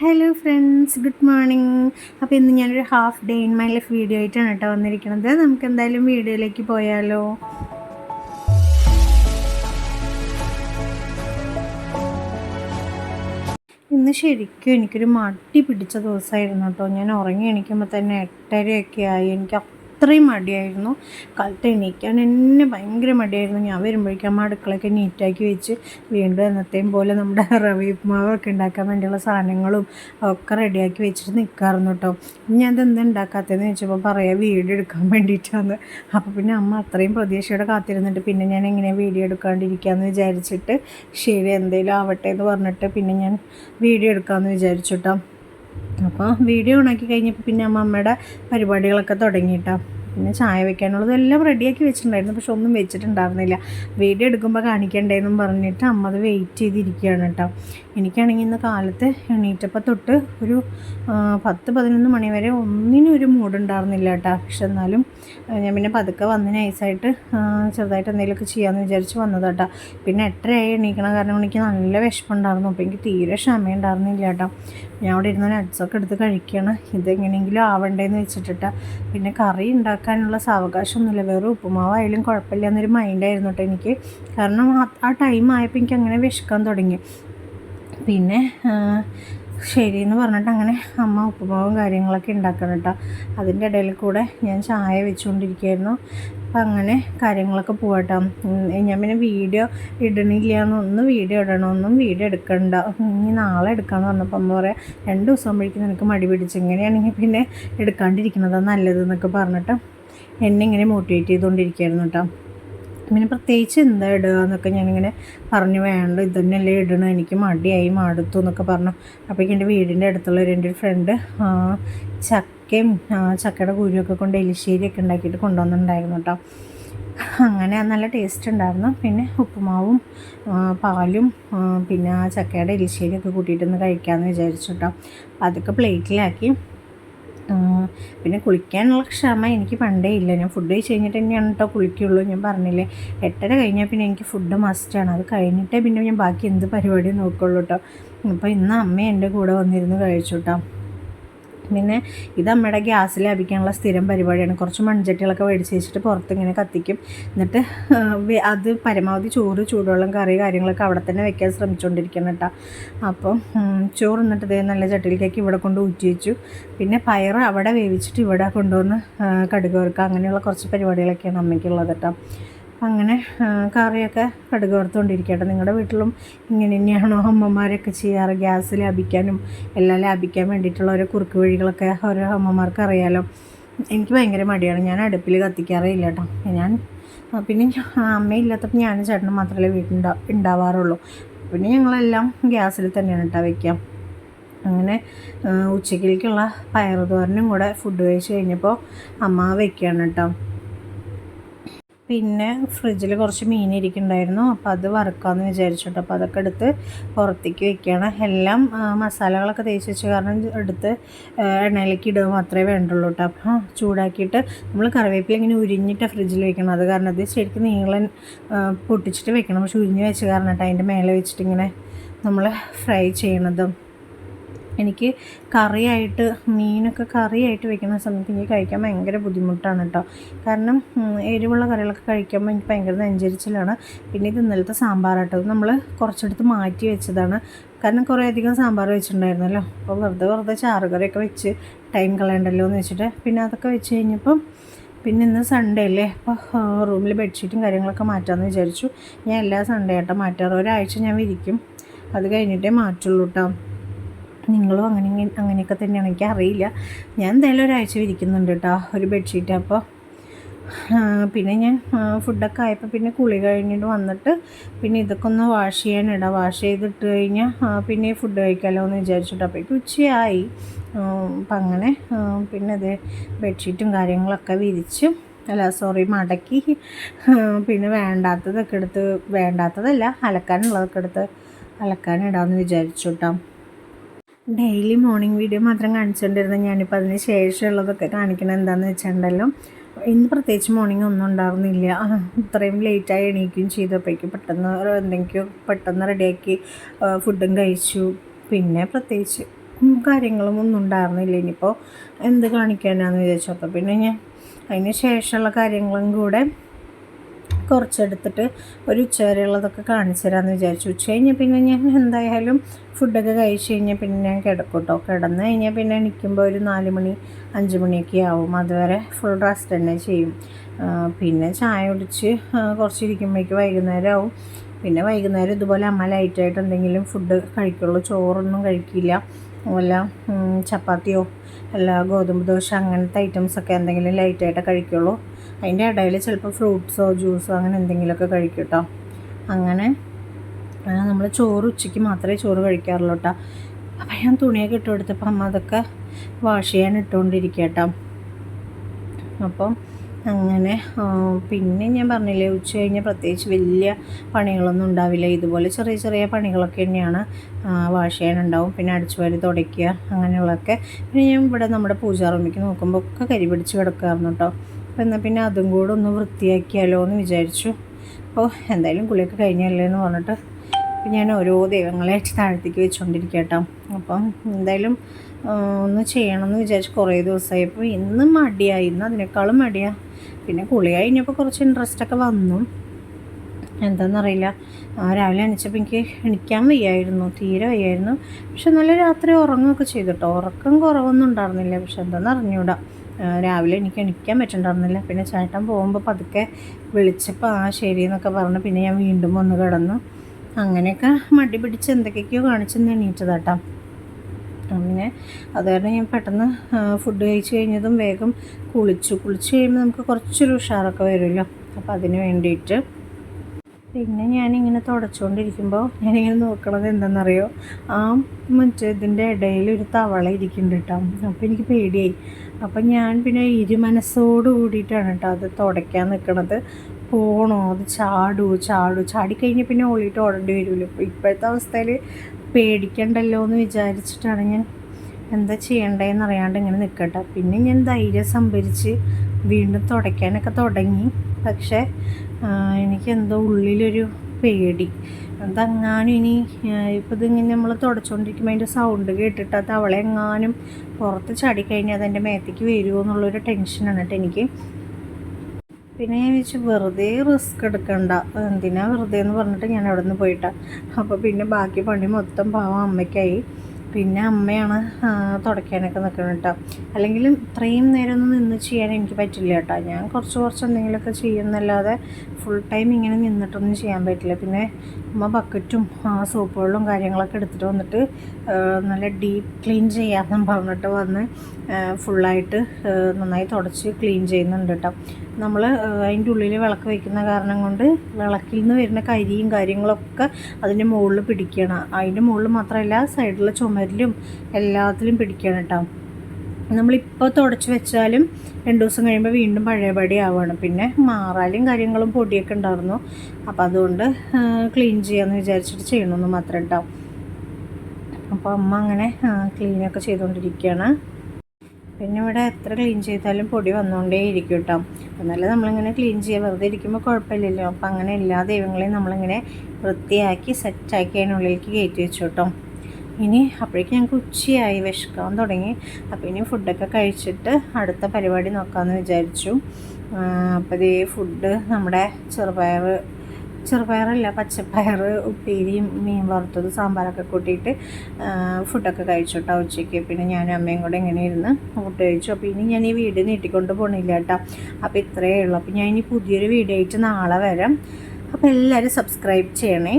Hello friends good morning അപ്പോൾ ഇന്ന് ഞാനൊരു half day in my life video ആയിട്ടാണ് കേട്ടോ വന്നിരിക്കുന്നത്. നമുക്ക് എന്തായാലും വീഡിയോയിലേക്ക് പോയാലോ? ഇന്ന് ശരിക്കും എനിക്കൊരു മടി പിടിച്ച ദിവസമായിരുന്നു കേട്ടോ. ഞാൻ ഉറങ്ങി എണീക്കുമ്പോൾ തന്നെ എട്ടരയൊക്കെ ആയി. എനിക്ക് അത്രയും മടിയായിരുന്നു. കാലത്ത് എണീക്കാൻ എന്നെ ഭയങ്കര മടിയായിരുന്നു. ഞാൻ വരുമ്പോഴേക്കും അമ്മ അടുക്കളയൊക്കെ നീറ്റാക്കി വെച്ച് വീണ്ടും എന്നത്തെയും പോലെ നമ്മുടെ റവി ഉപ്മാവൊക്കെ ഉണ്ടാക്കാൻ വേണ്ടിയുള്ള സാധനങ്ങളും ഒക്കെ റെഡിയാക്കി വെച്ചിട്ട് നിൽക്കാറുണ്ട് കേട്ടോ. ഞാൻ ഇതെന്താ ഉണ്ടാക്കാത്തതെന്ന് ചോദിച്ചപ്പോൾ പറയാം വീഡിയോ എടുക്കാൻ വേണ്ടിയിട്ടാണ് അപ്പോൾ പിന്നെ അമ്മ അത്രയും പ്രതീക്ഷയോടെ കാത്തിരുന്നിട്ട് പിന്നെ ഞാൻ എങ്ങനെ വീഡിയോ എടുക്കാണ്ടിരിക്കാമെന്ന് വിചാരിച്ചിട്ട് ശരി എന്തെങ്കിലും ആവട്ടെ എന്ന് പറഞ്ഞിട്ട് പിന്നെ ഞാൻ വീഡിയോ എടുക്കാമെന്ന് വിചാരിച്ചു അപ്പോൾ വീഡിയോ ഓണാക്കി കഴിഞ്ഞപ്പോൾ പിന്നെ അമ്മ അമ്മയുടെ പരിപാടികളൊക്കെ തുടങ്ങിയിട്ടാ. പിന്നെ ചായ വെക്കാനുള്ളത് എല്ലാം റെഡിയാക്കി വെച്ചിട്ടുണ്ടായിരുന്നു പക്ഷെ ഒന്നും വെച്ചിട്ടുണ്ടായിരുന്നില്ല. വീഡിയോ എടുക്കുമ്പോൾ കാണിക്കണ്ടേന്നും പറഞ്ഞിട്ട് അമ്മ അത് വെയിറ്റ് ചെയ്തിരിക്കുകയാണ് കേട്ടോ. എനിക്കാണെങ്കിൽ ഇന്ന് കാലത്ത് എണീറ്റപ്പോൾ തൊട്ട് ഒരു പത്ത് പതിനൊന്ന് മണി വരെ ഒന്നിനും ഒരു മൂഡുണ്ടായിരുന്നില്ല കേട്ടോ. പക്ഷെ എന്നാലും ഞാൻ പിന്നെ പതുക്കെ വന്ന് നൈസായിട്ട് ചെറുതായിട്ട് എന്തെങ്കിലുമൊക്കെ ചെയ്യാമെന്ന് വിചാരിച്ച് വന്നത് കേട്ടോ. പിന്നെ എട്ടരയായി എണീക്കണം കാരണം എനിക്ക് നല്ല വിശപ്പുണ്ടായിരുന്നു. അപ്പോൾ എനിക്ക് തീരെ ക്ഷമയുണ്ടായിരുന്നില്ല കേട്ടോ. ഞാൻ അവിടെ ഇരുന്ന് നട്ട്സൊക്കെ എടുത്ത് കഴിക്കുകയാണ് ഇതെങ്ങനെയെങ്കിലും ആവണ്ടേന്ന് വെച്ചിട്ടിട്ട്. പിന്നെ കറി ഉണ്ടാക്കാനുള്ള സാവകാശമൊന്നുമില്ല. വെറും ഉപ്പുമാവായാലും കുഴപ്പമില്ല എന്നൊരു മൈൻഡായിരുന്നു കേട്ടോ എനിക്ക്. കാരണം ആ ടൈം ആയപ്പോൾ എനിക്ക് അങ്ങനെ വിശക്കാൻ തുടങ്ങി. പിന്നെ ശരി എന്ന് പറഞ്ഞിട്ട് അങ്ങനെ അമ്മ ഉപ്പുമാവും കാര്യങ്ങളൊക്കെ ഉണ്ടാക്കണം കേട്ടോ അതിന്റെ ഇടയിൽ കൂടെ ഞാൻ ചായ വെച്ചുകൊണ്ടിരിക്കുകയായിരുന്നു. അപ്പം അങ്ങനെ കാര്യങ്ങളൊക്കെ പോകട്ടോ ഞാൻ പിന്നെ വീഡിയോ ഇടണില്ല എന്നൊന്നും വീഡിയോ ഇടണമെന്നും വീഡിയോ എടുക്കണ്ട. ഇനി നാളെ എടുക്കാമെന്ന് പറഞ്ഞപ്പോൾ അമ്മ പറയാം രണ്ട് ദിവസം ആകുമ്പോഴേക്കും നിനക്ക് മടി പിടിച്ച് ഇങ്ങനെയാണെങ്കിൽ പിന്നെ എടുക്കാണ്ടിരിക്കുന്നതാണ് നല്ലതെന്നൊക്കെ പറഞ്ഞിട്ട് എന്നെ ഇങ്ങനെ മോട്ടിവേറ്റ് ചെയ്തുകൊണ്ടിരിക്കുകയായിരുന്നു കേട്ടോ പിന്നെ പ്രത്യേകിച്ച് എന്താ ഇടുക എന്നൊക്കെ ഞാനിങ്ങനെ പറഞ്ഞു വേണ്ട ഇത് തന്നെയല്ലേ ഇടണം എനിക്ക് മടിയായി മടുത്തു എന്നൊക്കെ പറഞ്ഞു. അപ്പോഴേക്കും എന്റെ വീടിന്റെ അടുത്തുള്ള എന്റെ ഒരു ഫ്രണ്ട് ചക്കയും ചക്കയുടെ കുരുവൊക്കെ കൊണ്ട് എലിശ്ശേരിയൊക്കെ ഉണ്ടാക്കിയിട്ട് കൊണ്ടുവന്നിട്ടുണ്ടായിരുന്നു കേട്ടോ. അങ്ങനെ നല്ല ടേസ്റ്റ് ഉണ്ടായിരുന്നു. പിന്നെ ഉപ്പുമാവും പാലും പിന്നെ ആ ചക്കയുടെ എലിശ്ശേരിയൊക്കെ കൂട്ടിയിട്ടൊന്ന് കഴിക്കാമെന്ന് വിചാരിച്ചു കേട്ടോ. അതൊക്കെ പ്ലേറ്റിലാക്കി പിന്നെ കുളിക്കാനുള്ള ക്ഷമ എനിക്ക് പണ്ടേ ഇല്ല. ഞാൻ ഫുഡ് കഴിച്ച് കഴിഞ്ഞിട്ട് തന്നെയാണ് കേട്ടോ കുളിക്കുള്ളൂ. ഞാൻ പറഞ്ഞില്ലേ എട്ടര കഴിഞ്ഞാൽ പിന്നെ എനിക്ക് ഫുഡ് മസ്റ്റാണ് അത് കഴിഞ്ഞിട്ടേ പിന്നെ ഞാൻ ബാക്കി എന്ത് പരിപാടിയും നോക്കുള്ളൂ കേട്ടോ അപ്പോൾ ഇന്ന് അമ്മ എന്റെ കൂടെ വന്നിരുന്ന് കഴിച്ചു കേട്ടോ പിന്നെ ഇത് അമ്മയുടെ ഗ്യാസ് ലാഭിക്കാനുള്ള സ്ഥിരം പരിപാടിയാണ്. കുറച്ച് മൺചട്ടികളൊക്കെ മേടിച്ച് വെച്ചിട്ട് പുറത്ത് ഇങ്ങനെ കത്തിക്കും. എന്നിട്ട് അത് പരമാവധി ചോറ് ചൂടുവെള്ളം കറി കാര്യങ്ങളൊക്കെ അവിടെ തന്നെ വെക്കാൻ ശ്രമിച്ചുകൊണ്ടിരിക്കണം കേട്ടോ. അപ്പം ചോറ് എന്നിട്ട് ഇതേ നല്ല ചട്ടിയിലേക്കൊക്കെ ഇവിടെ കൊണ്ട് ഊറ്റി വെച്ചു. പിന്നെ പയർ അവിടെ വേവിച്ചിട്ട് ഇവിടെ കൊണ്ടുവന്ന് കടുക് വറുക്കുക അങ്ങനെയുള്ള കുറച്ച് പരിപാടികളൊക്കെയാണ് അമ്മയ്ക്കുള്ളത് കേട്ടോ. അങ്ങനെ കറിയൊക്കെ കടുക് വറുത്തുകൊണ്ടിരിക്കട്ടെ നിങ്ങളുടെ വീട്ടിലും ഇങ്ങനെ തന്നെയാണോ അമ്മമാരൊക്കെ ചെയ്യാറ്? ഗ്യാസ് ലാഭിക്കാനും എല്ലാം ലാഭിക്കാൻ വേണ്ടിയിട്ടുള്ള ഓരോ കുറുക്ക് വഴികളൊക്കെ ഓരോ അമ്മമാർക്ക് അറിയാലോ. എനിക്ക് ഭയങ്കര മടിയാണ്. ഞാൻ അടുപ്പിൽ കത്തിക്കാറേ കേട്ടോ ഞാൻ പിന്നെ അമ്മയില്ലാത്തപ്പോൾ ഞാനും ചേട്ടനും മാത്രമേ വീട്ടിൽ ഉണ്ടാവാറുള്ളൂ പിന്നെ ഞങ്ങളെല്ലാം ഗ്യാസിൽ തന്നെയാണ് കേട്ടോ വയ്ക്കാം അങ്ങനെ ഉച്ചക്കിലേക്കുള്ള പയറുതോരനും കൂടെ ഫുഡ് കഴിച്ച് കഴിഞ്ഞപ്പോൾ അമ്മ വയ്ക്കുകയാണ് കേട്ടോ പിന്നെ ഫ്രിഡ്ജിൽ കുറച്ച് മീൻ ഇരിക്കുന്നുണ്ടായിരുന്നു അപ്പോൾ അത് വറുക്കാമെന്ന് വിചാരിച്ചിട്ട് അപ്പോൾ അതൊക്കെ എടുത്ത് പുറത്തേക്ക് വെക്കുകയാണ്. എല്ലാം മസാലകളൊക്കെ തേച്ച് വെച്ച് കാരണം എടുത്ത് എണ്ണയിലേക്ക് ഇടുക മാത്രമേ വേണ്ടുള്ളൂ കേട്ടോ അപ്പോൾ ചൂടാക്കിയിട്ട് നമ്മൾ കറിവേപ്പില ഇങ്ങനെ ഉരിഞ്ഞിട്ട് ഫ്രിഡ്ജിൽ വെക്കണം അത് കാരണം അത് ശരിക്കും നീളൻ പൊട്ടിച്ചിട്ട് വെക്കണം. പക്ഷെ ഉരിഞ്ഞ് വെച്ച് കാരണം കേട്ടോ അതിന്റെ മേലെ വെച്ചിട്ട് ഇങ്ങനെ നമ്മൾ ഫ്രൈ ചെയ്യണതും എനിക്ക് കറിയായിട്ട് മീനൊക്കെ കറിയായിട്ട് വെക്കുന്ന സമയത്ത് എനിക്ക് കഴിക്കാൻ ഭയങ്കര ബുദ്ധിമുട്ടാണ് കേട്ടോ. കാരണം എരിവുള്ള കറികളൊക്കെ കഴിക്കുമ്പോൾ എനിക്ക് ഭയങ്കര നെഞ്ചരിച്ചിലാണ്. പിന്നെ ഇത് ഇന്നലത്തെ സാമ്പാറാട്ടോ നമ്മൾ കുറച്ചെടുത്ത് മാറ്റി വെച്ചതാണ്. കാരണം കുറേ അധികം സാമ്പാർ വെച്ചിട്ടുണ്ടായിരുന്നല്ലോ. അപ്പോൾ വെറുതെ വെറുതെ ചാറുകറിയൊക്കെ വെച്ച് ടൈം കളയണ്ടല്ലോ എന്ന് വെച്ചിട്ട് പിന്നെ അതൊക്കെ വെച്ച് കഴിഞ്ഞപ്പം പിന്നെ ഇന്ന് സൺഡേ അല്ലേ? അപ്പോൾ റൂമിൽ ബെഡ്ഷീറ്റും കാര്യങ്ങളൊക്കെ മാറ്റാമെന്ന് വിചാരിച്ചു. ഞാൻ എല്ലാ സൺഡേ ആയിട്ടും മാറ്റാറ്. ഒരാഴ്ച ഞാൻ വിരിക്കും. അത് കഴിഞ്ഞിട്ടേ മാറ്റുള്ളൂ കേട്ടോ. നിങ്ങളും അങ്ങനെ അങ്ങനെയൊക്കെ തന്നെയാണ്. എനിക്ക് അറിയില്ല. ഞാൻ എന്തായാലും ഒരാഴ്ച വിരിക്കുന്നുണ്ട് കേട്ടോ ഒരു ബെഡ്ഷീറ്റ്. അപ്പോൾ പിന്നെ ഞാൻ ഫുഡൊക്കെ ആയപ്പോൾ പിന്നെ കുളി കഴിഞ്ഞിട്ട് വന്നിട്ട് പിന്നെ ഇതൊക്കെ ഒന്ന് വാഷ് ചെയ്യാനിടാം വാഷ് ചെയ്തിട്ട് കഴിഞ്ഞാൽ പിന്നെ ഫുഡ് കഴിക്കാമല്ലോ എന്ന് വിചാരിച്ചിട്ട് അപ്പോഴേക്കും ഉച്ചയായി. അപ്പം അങ്ങനെ പിന്നെ അത് ബെഡ്ഷീറ്റും കാര്യങ്ങളൊക്കെ വിരിച്ച് അല്ല സോറി മടക്കി പിന്നെ വേണ്ടാത്തതൊക്കെ എടുത്ത് വേണ്ടാത്തതല്ല അലക്കാനുള്ളതൊക്കെ എടുത്ത് അലക്കാനിടാമെന്ന് വിചാരിച്ചു കേട്ടോ. ഡെയിലി മോർണിംഗ് വീഡിയോ മാത്രം കാണിച്ചുകൊണ്ടിരുന്നത് ഞാനിപ്പോൾ അതിന് ശേഷമുള്ളതൊക്കെ കാണിക്കണം എന്താണെന്ന് വെച്ചിട്ടുണ്ടല്ലോ ഇന്ന് പ്രത്യേകിച്ച് മോർണിംഗ് ഒന്നും ഉണ്ടായിരുന്നില്ല ഇത്രയും ലേറ്റായി എണീക്കുകയും ചെയ്തപ്പോഴേക്കും പെട്ടെന്ന് എന്തെങ്കിലും പെട്ടെന്ന് റെഡിയാക്കി ഫുഡും കഴിച്ചു. പിന്നെ പ്രത്യേകിച്ച് കാര്യങ്ങളും ഒന്നും ഉണ്ടായിരുന്നില്ല ഇനിയിപ്പോൾ എന്ത് കാണിക്കാനാന്ന് വിചാരിച്ചു. അപ്പോൾ പിന്നെ ഞാൻ അതിന് ശേഷമുള്ള കാര്യങ്ങളും കൂടെ കുറച്ചെടുത്തിട്ട് ഒരു ഉച്ച വരെയുള്ളതൊക്കെ കാണിച്ചു തരാമെന്ന് വിചാരിച്ചു. ഉച്ച കഴിഞ്ഞാൽ പിന്നെ ഞാൻ എന്തായാലും ഫുഡൊക്കെ കഴിച്ച് കഴിഞ്ഞാൽ പിന്നെ ഞാൻ കിടക്കും കേട്ടോ കിടന്ന് കഴിഞ്ഞാൽ പിന്നെ നിൽക്കുമ്പോൾ ഒരു നാല് മണി അഞ്ച് മണിയൊക്കെ ആവും. അതുവരെ ഫുൾ റെസ്റ്റ് തന്നെ ചെയ്യും. പിന്നെ ചായ കുടിച്ച് കുറച്ചിരിക്കുമ്പോഴേക്ക് വൈകുന്നേരം ആവും പിന്നെ വൈകുന്നേരം ഇതുപോലെ അമ്മ ലൈറ്റായിട്ട് എന്തെങ്കിലും ഫുഡ് കഴിക്കുള്ളൂ. ചോറൊന്നും കഴിക്കില്ല. വല്ല ചപ്പാത്തിയോ അല്ല ഗോതമ്പ് ദോശ അങ്ങനത്തെ ഐറ്റംസൊക്കെ എന്തെങ്കിലും ലൈറ്റായിട്ട് കഴിക്കുള്ളൂ. അതിന്റെ ഇടയിൽ ചിലപ്പോൾ ഫ്രൂട്ട്സോ ജ്യൂസോ അങ്ങനെ എന്തെങ്കിലുമൊക്കെ കഴിക്കും കേട്ടോ അങ്ങനെ നമ്മൾ ചോറ് ഉച്ചയ്ക്ക് മാത്രമേ ചോറ് കഴിക്കാറുള്ളൂ കേട്ടോ അപ്പം ഞാൻ തുണിയൊക്കെ ഇട്ട് കൊടുത്തപ്പോൾ അമ്മ അതൊക്കെ വാഷ് ചെയ്യാൻ ഇട്ടുകൊണ്ടിരിക്കുക കേട്ടോ അപ്പം അങ്ങനെ പിന്നെ ഞാൻ പറഞ്ഞില്ലേ ഉച്ച കഴിഞ്ഞാൽ പ്രത്യേകിച്ച് വലിയ പണികളൊന്നും ഉണ്ടാവില്ല. ഇതുപോലെ ചെറിയ ചെറിയ പണികളൊക്കെ തന്നെയാണ് വാഷ് ചെയ്യാനുണ്ടാവും. പിന്നെ അടിച്ചു വാരി തുടയ്ക്കുക അങ്ങനെയുള്ളതൊക്കെ. പിന്നെ ഞാൻ ഇവിടെ നമ്മുടെ പൂജാ നോക്കുമ്പോൾ ഒക്കെ കരി പിടിച്ച് കിടക്കാറുണ്ട് കേട്ടോ അപ്പോൾ എന്നാൽ പിന്നെ അതും കൂടെ ഒന്ന് വൃത്തിയാക്കിയാലോ എന്ന് വിചാരിച്ചു. അപ്പോൾ എന്തായാലും കുളിയൊക്കെ കഴിഞ്ഞല്ലേ എന്ന് പറഞ്ഞിട്ട് ഞാൻ ഓരോ ദൈവങ്ങളെ താഴത്തേക്ക് വെച്ചുകൊണ്ടിരിക്കുക കേട്ടോ അപ്പം എന്തായാലും ഒന്ന് ചെയ്യണമെന്ന് വിചാരിച്ച് കുറേ ദിവസമായി അപ്പോൾ ഇന്ന് മടിയായി ഇന്ന് അതിനേക്കാളും മടിയാണ് പിന്നെ കുളി കഴിഞ്ഞപ്പോൾ കുറച്ച് ഇൻട്രസ്റ്റ് ഒക്കെ വന്നു. എന്താണെന്നറിയില്ല രാവിലെ എണീച്ചപ്പോൾ എനിക്ക് എണിക്കാൻ വയ്യായിരുന്നു തീരെ വയ്യായിരുന്നു. പക്ഷെ നല്ല രാത്രി ഉറങ്ങുകയൊക്കെ ചെയ്തിട്ടോ. ഉറക്കം കുറവൊന്നും ഉണ്ടായിരുന്നില്ല. പക്ഷെ എന്താണെന്ന് അറിഞ്ഞൂടാ. രാവിലെ എനിക്ക് എണിക്കാൻ പറ്റുന്നുണ്ടായിരുന്നില്ല പിന്നെ ചേട്ടൻ പോകുമ്പോൾ പതുക്കെ വിളിച്ചപ്പോൾ ആ ശരി എന്നൊക്കെ പറഞ്ഞ്. പിന്നെ ഞാൻ വീണ്ടും ഒന്ന് കിടന്നു. അങ്ങനെയൊക്കെ മടി പിടിച്ച് എന്തൊക്കെയൊക്കെയോ കാണിച്ചെന്ന് എണീറ്റതാട്ടോ. അങ്ങനെ അത് കാരണം ഞാൻ പെട്ടെന്ന് ഫുഡ് കഴിച്ച് കഴിഞ്ഞതും വേഗം കുളിച്ചു. കുളിച്ച് കഴിയുമ്പോൾ നമുക്ക് കുറച്ചൊരു ഉഷാറൊക്കെ വരുമല്ലോ. അപ്പോൾ അതിന് വേണ്ടിയിട്ട്. പിന്നെ ഞാനിങ്ങനെ തുടച്ചുകൊണ്ടിരിക്കുമ്പോൾ ഞാനിങ്ങനെ നോക്കണത് എന്താണെന്നറിയോ ആ മറ്റേ ഇതിന്റെ ഇടയിൽ ഒരു തവള ഇരിക്കുന്നുണ്ട് കേട്ടോ അപ്പോൾ എനിക്ക് പേടിയായി. അപ്പം ഞാൻ പിന്നെ ഇരുമനസ്സോട് കൂടിയിട്ടാണ് കേട്ടോ അത് തുടയ്ക്കാൻ നിൽക്കണത് പോണോ? അത് ചാടൂ ചാടൂ. ചാടിക്കഴിഞ്ഞാൽ പിന്നെ ഓളിയിട്ട് ഓടേണ്ടി വരുമല്ലോ ഇപ്പോൾ ഇപ്പോഴത്തെ അവസ്ഥയിൽ പേടിക്കണ്ടല്ലോ എന്ന് വിചാരിച്ചിട്ടാണ് ഞാൻ എന്താ ചെയ്യണ്ടേന്ന് അറിയാണ്ട് ഇങ്ങനെ നിൽക്കട്ടെ പിന്നെ ഞാൻ ധൈര്യം സംഭരിച്ച് വീണ്ടും തുടയ്ക്കാനൊക്കെ തുടങ്ങി. പക്ഷേ എനിക്ക് എന്തോ ഉള്ളിലൊരു പേടി. അതങ്ങാനും ഇനി ഇപ്പോൾ ഇതിങ്ങനെ നമ്മൾ തുടച്ചുകൊണ്ടിരിക്കുമ്പോൾ അതിന്റെ സൗണ്ട് കേട്ടിട്ട് അത് അവളെ എങ്ങാനും പുറത്ത് ചാടിക്കഴിഞ്ഞാൽ അതെന്റെ മേത്തേക്ക് വരുമോ എന്നുള്ളൊരു ടെൻഷനാണ് കേട്ടോ എനിക്ക്. പിന്നെ ഞാൻ വെച്ച് വെറുതെ റിസ്ക് എടുക്കണ്ട. എന്തിനാ വെറുതെ എന്ന് പറഞ്ഞിട്ട് ഞാൻ അവിടെ നിന്ന് പോയിട്ടാണ് അപ്പോൾ പിന്നെ ബാക്കി പണി മൊത്തം പാവം അമ്മയ്ക്കായി. പിന്നെ അമ്മയാണ് തുടയ്ക്കാനൊക്കെ നിൽക്കുന്നത് കേട്ടോ. അല്ലെങ്കിൽ ഇത്രയും നേരം ഒന്നും നിന്ന് ചെയ്യാൻ എനിക്ക് പറ്റില്ല കേട്ടോ. ഞാൻ കുറച്ച് കുറച്ച് എന്തെങ്കിലുമൊക്കെ ചെയ്യുന്നല്ലാതെ ഫുൾ ടൈം ഇങ്ങനെ നിന്നിട്ടൊന്നും ചെയ്യാൻ പറ്റില്ല. പിന്നെ അമ്മ ബക്കറ്റും സോപ്പുകളും കാര്യങ്ങളൊക്കെ എടുത്തിട്ട് വന്നിട്ട് നല്ല ഡീപ്പ് ക്ലീൻ ചെയ്യാമെന്നും പറഞ്ഞിട്ട് വന്ന് ഫുള്ളായിട്ട് നന്നായി തുടച്ച് ക്ലീൻ ചെയ്യുന്നുണ്ട് കേട്ടോ. നമ്മൾ അതിന്റെ ഉള്ളിൽ വിളക്ക് വയ്ക്കുന്ന കാരണം കൊണ്ട് വിളക്കിൽ നിന്ന് വരുന്ന കരിയും കാര്യങ്ങളൊക്കെ അതിന്റെ മുകളിൽ പിടിക്കണം. അതിന്റെ മുകളിൽ മാത്രമല്ല സൈഡിലെ ചുമരിലും എല്ലാത്തിലും പിടിക്കണം കേട്ടോ നമ്മളിപ്പോൾ തുടച്ച് വെച്ചാലും രണ്ട് ദിവസം കഴിയുമ്പോൾ വീണ്ടും പഴയപടി ആവുകയാണ് പിന്നെ മാറാലും കാര്യങ്ങളും പൊടിയൊക്കെ ഉണ്ടായിരുന്നു. അപ്പോൾ അതുകൊണ്ട് ക്ലീൻ ചെയ്യാമെന്ന് വിചാരിച്ചിട്ട് ചെയ്യണമെന്ന് മാത്രം കേട്ടോ അപ്പോൾ അമ്മ അങ്ങനെ ക്ലീനൊക്കെ ചെയ്തുകൊണ്ടിരിക്കുകയാണ് പിന്നെ ഇവിടെ എത്ര ക്ലീൻ ചെയ്താലും പൊടി വന്നുകൊണ്ടേ ഇരിക്കും കേട്ടോ എന്നാലും നമ്മളിങ്ങനെ ക്ലീൻ ചെയ്യുക വെറുതെ ഇരിക്കുമ്പോൾ കുഴപ്പമില്ലല്ലോ. അപ്പം അങ്ങനെ എല്ലാ ദൈവങ്ങളെയും നമ്മളിങ്ങനെ വൃത്തിയാക്കി സെറ്റാക്കി അതിനുള്ളിലേക്ക് കയറ്റി വെച്ചു കേട്ടോ ഇനി അപ്പോഴേക്കും ഞങ്ങൾക്ക് ഉച്ചയായി വിശക്കാൻ തുടങ്ങി. അപ്പോൾ ഇനി ഫുഡൊക്കെ കഴിച്ചിട്ട് അടുത്ത പരിപാടി നോക്കാമെന്ന് വിചാരിച്ചു. അപ്പോൾ ഇതേ ഫുഡ് നമ്മുടെ ചെറുപയർ ചെറുപയറല്ല പച്ചപ്പയർ ഉപ്പേരിയും മീൻ വറുത്തത് സാമ്പാറൊക്കെ കൂട്ടിയിട്ട് ഫുഡൊക്കെ കഴിച്ചു കേട്ടോ ഉച്ചയ്ക്ക്. പിന്നെ ഞാനും അമ്മയും കൂടെ ഇങ്ങനെ ഇരുന്ന് ഫുഡ് കഴിച്ചു. അപ്പോൾ ഇനി ഞാൻ ഈ വീട് നീട്ടിക്കൊണ്ട് പോകണില്ല കേട്ടോ. അപ്പോൾ ഇത്രയേ ഉള്ളൂ. അപ്പോൾ ഞാൻ ഇനി പുതിയൊരു വീഡിയോ ആയിട്ട് നാളെ വരാം. അപ്പോൾ എല്ലാവരും സബ്സ്ക്രൈബ് ചെയ്യണേ.